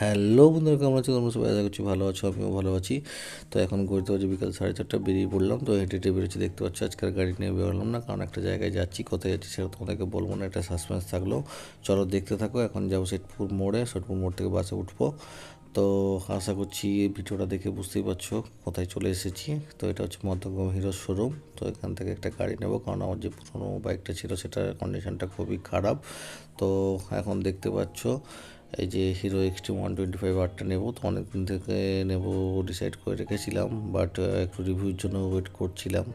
Hello বন্ধুরা, কেমন আছো? তোমরা সবাই আশা ভালো আছো, আমিও ভালো আছি। তো এখন ঘুরতে হচ্ছে বিকাল সাড়ে চারটা বেরিয়ে পড়লাম। তো হেঁটে হেঁটে বেরোচ্ছি, দেখতে পাচ্ছি আজকের গাড়ি নিয়ে বেরোলাম না, কারণ একটা জায়গায় যাচ্ছি, কোথায় যাচ্ছি সেটা তোমাদেরকে বলব না, একটা সাসপেন্স থাকল চলো দেখতে থাকো, এখন যাব সেটপুর মোড়ে সেটপুর মোড় থেকে বাসে উঠবো। তো আশা করছি ভিডিওটা দেখে বুঝতেই পারছ কোথায় চলে এসেছি। তো এটা হচ্ছে মধ্যগম হিরো শোরুম তো এখান থেকে একটা গাড়ি নেব, কারণ আমার যে পুরোনো বাইকটা ছিল, সেটার কন্ডিশনটা খুবই খারাপ। তো এখন দেখতে পাচ্ছ এই যে Hero Xtreme one twenty five আরটা নেব, তো অনেক দিন থেকে নেব ডিসাইড করে রেখেছিলাম বাট একটু রিভিউর জন্য ওয়েট করছিলাম।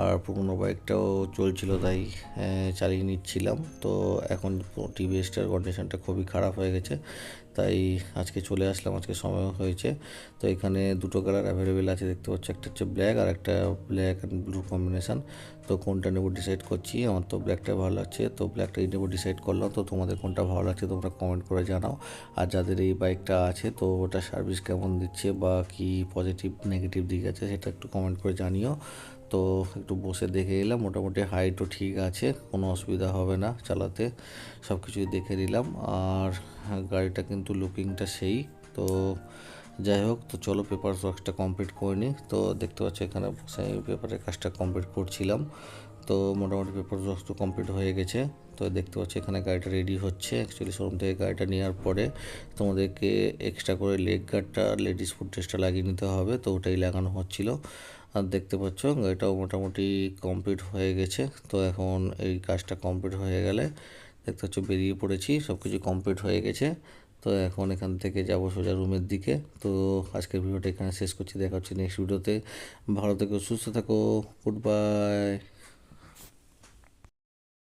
আর পুরোনো বাইকটাও চলছিল তাই চালিয়ে নিচ্ছিলাম। তো এখন টিভিএসটার কন্ডিশনটা খুবই খারাপ হয়ে গেছে, তাই আজকে চলে আসলাম, আজকে সময় হয়েছে। তো এখানে দুটো কালার অ্যাভেলেবেল আছে, দেখতে পাচ্ছ, একটা হচ্ছে ব্ল্যাক আর একটা ব্ল্যাক অ্যান্ড ব্লু কম্বিনেশান তো কোনটা নেব ডিসাইড করছি, আমার তো ব্ল্যাকটা ভালো লাগছে, তো ব্ল্যাকটাই নেব ডিসাইড করলাম। তো তোমাদের কোনটা ভালো লাগছে তোমরা কমেন্ট করে জানাও। আর যাদের এই বাইকটা আছে, তো ওটা সার্ভিস কেমন দিচ্ছে বা কি পজিটিভ নেগেটিভ দিক আছে, সেটা একটু কমেন্ট করে জানিও। তো একটু বসে দেখে এলাম, মোটামুটি হাইটও ঠিক আছে, কোনো অসুবিধা হবে না চালাতে সব কিছুই দেখে নিলাম। আর গাড়িটা কিন্তু লুকিংটা সেই, তো যাই হোক, তো চলো পেপার ওয়ার্কসটা কমপ্লিট করে নিই। তো দেখতে পাচ্ছ এখানে পেপারের কাজটা কমপ্লিট করছিলাম। তো মোটামুটি পেপার তো কমপ্লিট হয়ে গেছে। তো দেখতে পাচ্ছি এখানে গাড়িটা রেডি হচ্ছে। অ্যাকচুয়ালি শোরুম থেকে গাড়িটা নেওয়ার পরে তোমাদেরকে এক্সট্রা করে লেগ গার্ডটা লেডিস ফুড ড্রেসটা লাগিয়ে নিতে হবে। তো ওটাই লাগানো হচ্ছিল। আর দেখতে পাচ্ছ গাড়িটাও মোটামুটি কমপ্লিট হয়ে গেছে। তো এখন এই কাজটা কমপ্লিট হয়ে গেলে দেখতে পাচ্ছ বেরিয়ে পড়েছি সব কিছু কমপ্লিট হয়ে গেছে। তো এখন এখান থেকে যাব সোজা রুমের দিকে। তো আজকের ভিডিওটা এখানে শেষ করছি। দেখা হচ্ছে নেক্সট ভিডিওতে। ভালো থেকো, সুস্থ থাকো। Good bye